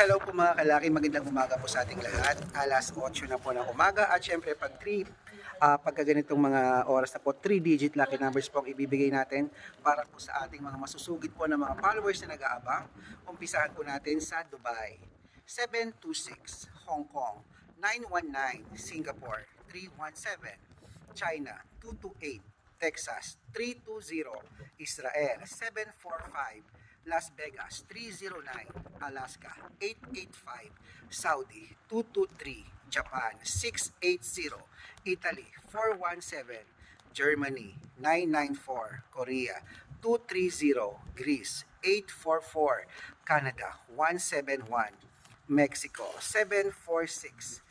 Hello po mga kalaki, magandang umaga po sa ating lahat. Alas 8 na po ng umaga at syempre pag 3, ah pagka mga oras na po, 3 digit lucky numbers po ang ibibigay natin para po sa ating mga masusugid po ng mga followers na nag-aabang. Umpisahan po natin sa Dubai. 726 Hong Kong, 919 Singapore, 317 China, 228 Texas, 320 Israel, 745 Las Vegas 309, Alaska 885, Saudi 223, Japan 680, Italy 417, Germany 994, Korea 230, Greece 844, Canada 171, Mexico 746,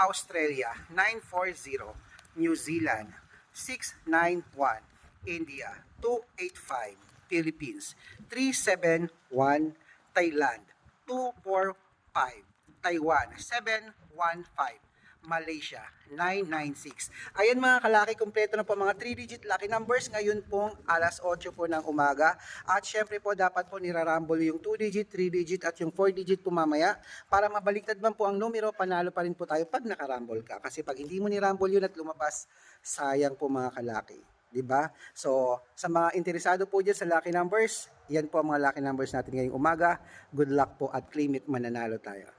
Australia 940, New Zealand 691, India 285, Philippines 371, Thailand 245, Taiwan 715, Malaysia 996. Ayan mga kalaki, kompleto na po mga 3-digit lucky numbers ngayon pong alas 8 po ng umaga. At syempre po dapat po nirarambol yung 2-digit, 3-digit at yung 4-digit po mamaya para mabaliktad man po ang numero, panalo pa rin po tayo pag nakarambol ka. Kasi pag hindi mo nirambol yun at lumabas, sayang po mga kalaki. 'Di ba? So, sa mga interesado po diyan sa lucky numbers, yan po ang mga lucky numbers natin ngayong umaga. Good luck po at claim it mananalo tayo.